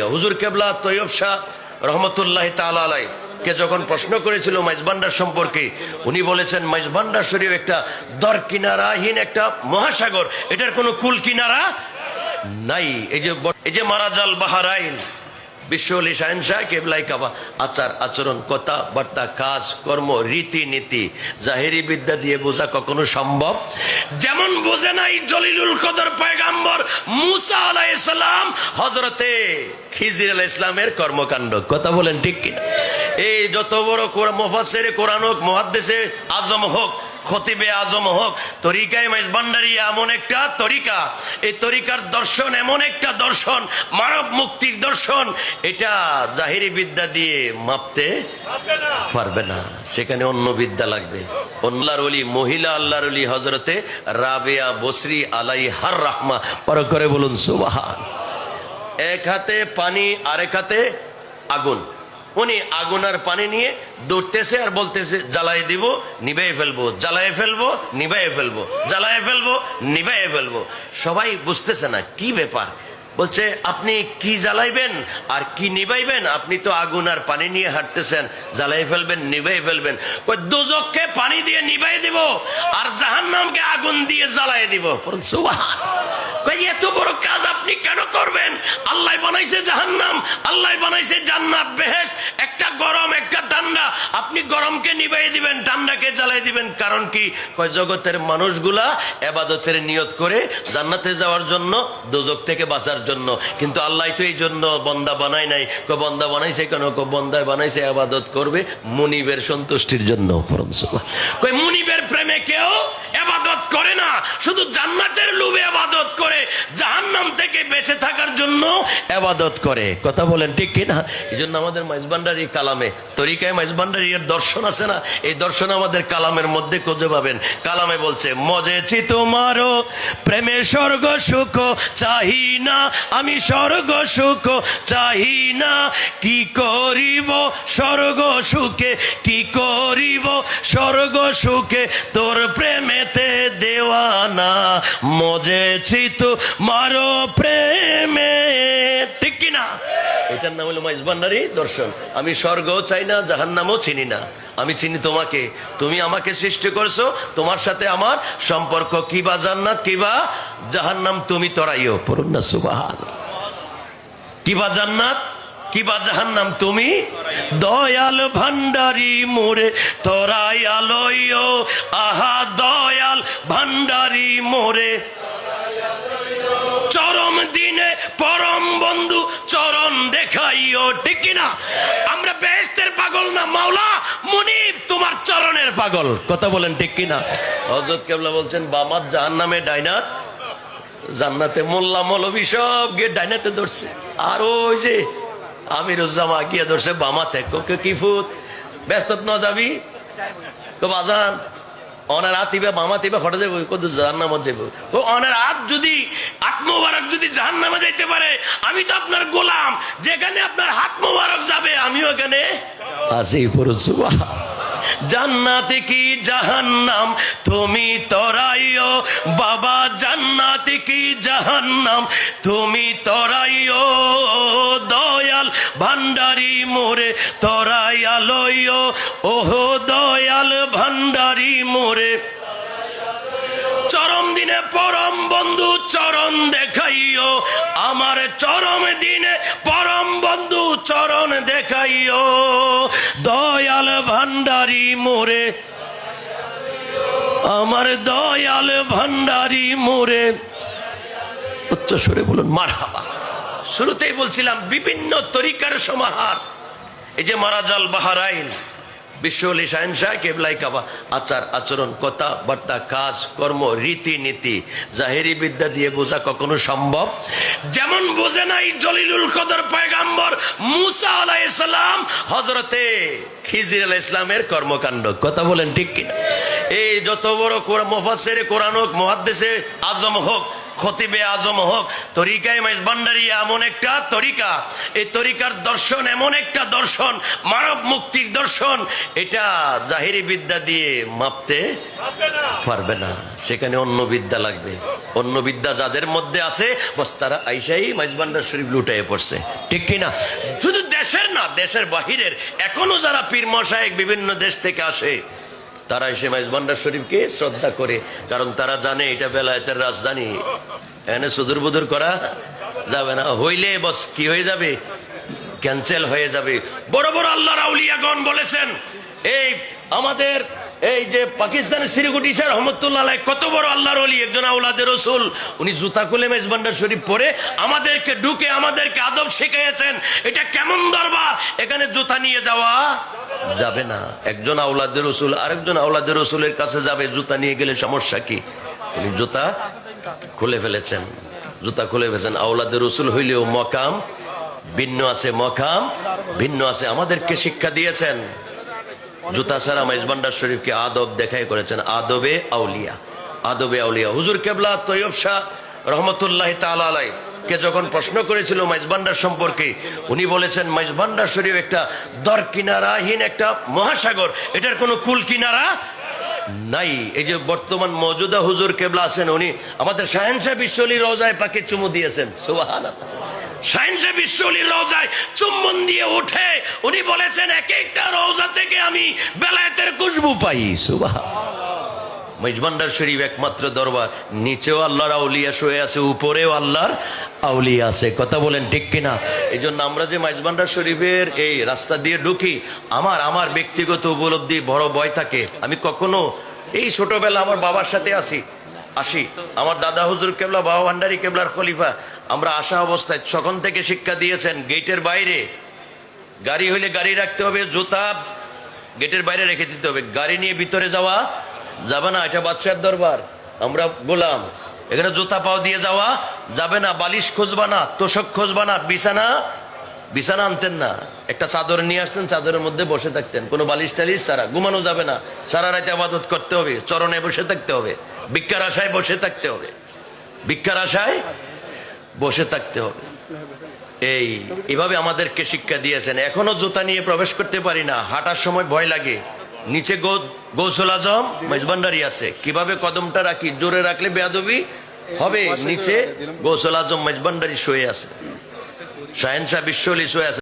হুজুর কেবলা তৈয়ব শাহ রহমতুল্লাহ তালাই কে যখন প্রশ্ন করেছিল মাইজবান্ডার সম্পর্কে, উনি বলেছেন, মাইজবান্ডার শরীফ একটা দর কিনারাহীন একটা মহাসাগর। এটার কোনো কুল কিনারা নাই। এই যে এই যে মারাজাল বাহারাইন বিশ্বলি শাহেনশাহ কেবলাই কাবা। আচার, আচরণ, কথা, বার্তা, কাজ, কর্ম রীতি নীতি জাহেরি বিদ্যা দিয়ে বোঝা কখনো সম্ভব? যেমন বোঝে নাই জলিলুল কদর পয়গাম্বর মুসা আলাইসালাম হজরতে খিজির আলাহ ইসলামের কর্মকাণ্ড। কথা বলেন ঠিক কিনা? এই যত বড় মোফাসের কোরআন হোক মহাদ্দেশে আজম হোক খতিবে আজম হোক, তরিকায় ভান্ডারি এমন একটা তরিকা। এই তরিকার দর্শন এমন একটা দর্শন, মানব মুক্তির দর্শন, এটা জাহিরি বিদ্যা দিয়ে মাপতে পারবে না। সেখানে অন্য বিদ্যা লাগবে। আল্লাহর অলি, মহিলা আল্লাহর অলি হজরতে রাবেয়া বসরি আলাই হার রাহমা। পর করে বলুন, সুবাহান। এক হাতে পানি, আরেক হাতে আগুন। উনি আগুন আর পানি নিয়ে দৌড়তেছে আর বলতেছে জ্বালাই দিব নিভাই ফেলব জ্বালাই ফেলব নিভাই ফেলব জ্বালাই ফেলব নিভাই ফেলব। সবাই বুঝতেছে না, কি ব্যাপার? বলছে, আপনি কি জ্বালাইবেন আর কি নিভাইবেন আপনি তো আগুন আর পানি নিয়ে হাঁটতেছেন জ্বালাই ফেলবেন নিভাই ফেলবেন। কই দুজককে পানি দিয়ে নিভাই দিব আর জাহান্নামকে আগুন দিয়ে জ্বালাই দিব। সুবহান! কই এত বড় কাজ আপনি কেন করবেন? আল্লাহ বানাইছে জাহান্নাম, আল্লাহ বানাইছে জান্নাত। একটা গরম, একটা ঠান্ডা। আপনি গরমকে দিবেন, ঠান্ডাকে দিবেন। কারণ কি? জগতের মানুষগুলা এবাদতের নিয়ত করে জান্নাতে যাওয়ার জন্য, দোজক থেকে বাঁচার জন্য। কিন্তু আল্লাহ তো এই জন্য বন্দা বানাই নাই। কো বন্দা বানাইছে কেন? কো বন্দায় বানাইছে আবাদত করবে মুনিবের সন্তুষ্টির জন্য। মুনিবের প্রেমে কেউ এবাদত করে না, শুধু জান্নাতের লোভে আবাদত করে, জাহান্নাম থেকে বেঁচে থাকার জন্য আবাদত করে। কথা বলেন ঠিক কিনা? এই জন্য আমাদের মাইজবান্ডারি কালামে, তরিকায় মাইজবান্ডারি এর দর্শন আছে না? এই দর্শন আমাদের কালামের মধ্যে খুঁজে পাবেন। কালামে বলছে, মজেছি তোমারও প্রেমে স্বর্গ সুখ চাহি না, আমি স্বর্গ সুখ চাহি না। কি করিব স্বর্গ সুখে, কি করিব স্বর্গ সুখে? তোর প্রেমেতে দেওয়ানা, মজেছি তো মারো প্রেমে। ঠিক কিনা এটার নাম হলো মাইজ ভান্ডারি, দর্শন। আমি স্বর্গও চাই না, জাহান্নামও চিনি না। আমি চিনি তোমাকে। তুমি আমাকে সৃষ্টি করছ, তোমার সাথে আমার সম্পর্ক। কি বা জান্নাত, কি বা জাহান্নাম, তুমি তরাইও। পড়ুন না সুবাহান কিবা জান্নাত? কিবা জাহান্নাম তুমি? দয়াল ভান্ডারি মোরে তোরাই আলোয়। আহা, দয়াল ভান্ডারি মোরে। চরম দিনে পরম বন্ধু চরণ দেখাইও, ঠিক কিনা আমরা বেহেস্তের পাগল না, মাওলা মুনিব তোমার চরণের পাগল। কথা বলেন, ঠিক কিনা হজরত কেবলা বলছেন, বামাত জাহান্নামে ডাইনাত, জান্নাতে মোল্লা মৌলবী সব গিয়ে ডাইনাতে ধরছে। আর ওই যে আমিরুজ্জামা গিয়ে ধরছে বামাতে। কোকে কি ফুত? ব্যস্ত ন যাবি? তো বাজান, অনার হাত বামা কত ও অনার হাত যদি আত্মবারক যদি যাইতে পারে, আমি তো আপনার গোলাম। যেখানে আপনার হাত মোবারক যাবে, আমিও এখানে আছি পুরো সুবাহ কি জাহান্নাম? তুমি তরাইও, বাবা, জান্নাতে কি জাহান্নাম? তুমি তরাইও দয়াল ভান্ডারি মোরে তরাই আলোয়। ওহো দয়াল ভান্ডারি মোরে। চরম দিনে পরম বন্ধু চরণ দেখাইও। আমার চরম দিনে পরম বন্ধু চরণ দেখাইও। দয়াল ভান্ডারি মোরে। আমার দয়াল ভান্ডারি মোরে। উচ্চ সুরে বলুন মার হাবা শুরুতেই বলছিলাম, বিভিন্ন তরিকার সমাহার। এই যে মারাজাল বাহারাইন বিশ্বলি শাহেনশাহ, কেবলাই কাবা, আচার, আচরণ, কথা, বার্তা, কাজ, কর্ম রীতি নীতি জাহেরি বিদ্যা দিয়ে বোঝা কখনো সম্ভব? যেমন বোঝে নাই জলিলুল কদর পয়গাম্বর মুসা আলাইসালাম হজরতে খিজির আলাহ ইসলামের কর্মকাণ্ড। কথা বলেন ঠিক কিনা? এই যত বড় মোফাসের কোরআন হোক মহাদ্দেশে আজম হোক খতিবে আজম হোক, তরিকায় ভান্ডারি এমন একটা তরিকা। এই তরিকার দর্শন এমন একটা দর্শন, মানব মুক্তির দর্শন, এটা জাহিরি বিদ্যা দিয়ে মাপতে পারবে না। সেখানে অন্য বিদ্যা লাগবে। অন্য বিদ্যা যাদের মধ্যে আছে, বস তারা আইসাই মাইজবান্ডার শরীফ লুটাইয়ে পড়ছে। ঠিক কিনা? শুধু দেশের না, দেশের বাহিরের। এখনও যারা পীর মশায়েক বিভিন্ন দেশ থেকে আসে তারা এসে মাইজবান্ডার শরীফকে শ্রদ্ধা করে, কারণ তারা জানে এটা বেলায়েতের রাজধানী। এনে সুদূর বুদুর করা যাবে না। হইলে বস, কি হয়ে যাবে? ক্যান্সেল হয়ে যাবে। বড় বড় আল্লাহ রাউলিয়াগণ বলেছেন, এই আমাদের এই যে পাকিস্তানের সিরিগুটি স্যার, রহমতুল্লাহ কত বড় আল্লাহর অলি একজন আউলাদের রসুল। উনি জুতা খুলে মেজবান্ডার শরীফ পরে আমাদেরকে ঢুকে আমাদেরকে আদব শিখিয়েছেন এটা কেমন দরবার? এখানে জুতা নিয়ে যাওয়া যাবে না। একজন আউলাদের রসুল, আরেকজন আউলাদের রসুলের কাছে যাবে, জুতা নিয়ে গেলে সমস্যা কি? উনি জুতা খুলে ফেলেছেন। জুতা খুলে ফেলেছেন। আউলাদের রসুল হইলেও মকাম, ভিন্ন আছে মকাম, ভিন্ন আছে। আমাদেরকে শিক্ষা দিয়েছেন। জুতা ছাড়া মেজবান্ডার শরীফকে আদব দেখাই করেছেন আদবে আউলিয়া। আদবে আউলিয়া। হুজুর কেবলা তৈয়ব শাহ রহমতুল্লাহ তালাই কে যখন প্রশ্ন করেছিল মাইজবান্ডার সম্পর্কে, উনি বলেছেন মাইজবান্ডার শরীফ একটা দর কিনারাহীন একটা মহাসাগর। এটার কোনো কুল কিনারা নাই। এই যে বর্তমান মজুদা হুজুর কেবলা আছেন, উনি আমাদের শাহেনশাহ বিশ্বলী রোজায় পাকে চুমু দিয়েছেন। সুবাহান সায়েন্সে বিশ্বলীর রোজায় চুম্বন দিয়ে উঠে উনি বলেছেন এক একটা রোজা থেকে আমি বেলায়েতের খুশবু পাই। সুবাহ মেজবান্ডার শরীফ একমাত্র দরবার। নিচেও আল্লাহর আউলিয়া শুয়ে আছে, উপরেও আল্লাহর আউলিয়া আছে। কথা বলেন ঠিক কিনা? এই জন্য আমরা যে মাইজবান্ডার শরীফের এই রাস্তা দিয়ে ঢুকি, আমার আমার ব্যক্তিগত উপলব্ধি বড় ভয় থাকে। আমি কখনো এই ছোটবেলা আমার বাবার সাথে আসি আসি। আমার দাদা হুজুর কেবলা, বাবা ভান্ডারি কেবলার খলিফা। আমরা আসা অবস্থায় তখন থেকে শিক্ষা দিয়েছেন, গেটের বাইরে। গাড়ি হইলে গাড়ি রাখতে হবে, জুতা গেটের বাইরে রেখে দিতে হবে। গাড়ি নিয়ে ভিতরে যাওয়া যাবে না, এটা বাচ্চার দরবার। আমরা গোলাম। এখানে জুতা পাও দিয়ে যাওয়া যাবে না, বালিশ খুঁজবা না, তোষক খুঁজবা না, বিছানা বিছানা আনতেন না। একটা চাদর নিয়ে আসতেন, চাদরের মধ্যে বসে থাকতেন। কোনো বালিশ টালিশ সারা ঘুমানো যাবে না। সারা রাতে আবাদত করতে হবে, চরণে বসে থাকতে হবে। ভিক্ষার আশায় বসে থাকতে হবে। ভিক্ষার আশায় বসে থাকতে হবে। এই, এভাবে আমাদেরকে শিক্ষা দিয়েছেন। এখনও জুতা নিয়ে প্রবেশ করতে পারি না। হাঁটার সময় ভয় লাগে। নিচে গৌসল আজম মেজবান্ডারি আছে। কীভাবে কদমটা রাখি? জোরে রাখলে বেয়াদবি হবে। নিচে গৌসল আজম মেজবান্ডারি শুয়ে আছে। শাহেন শাহ বিশ্বলি শুয়ে আছে।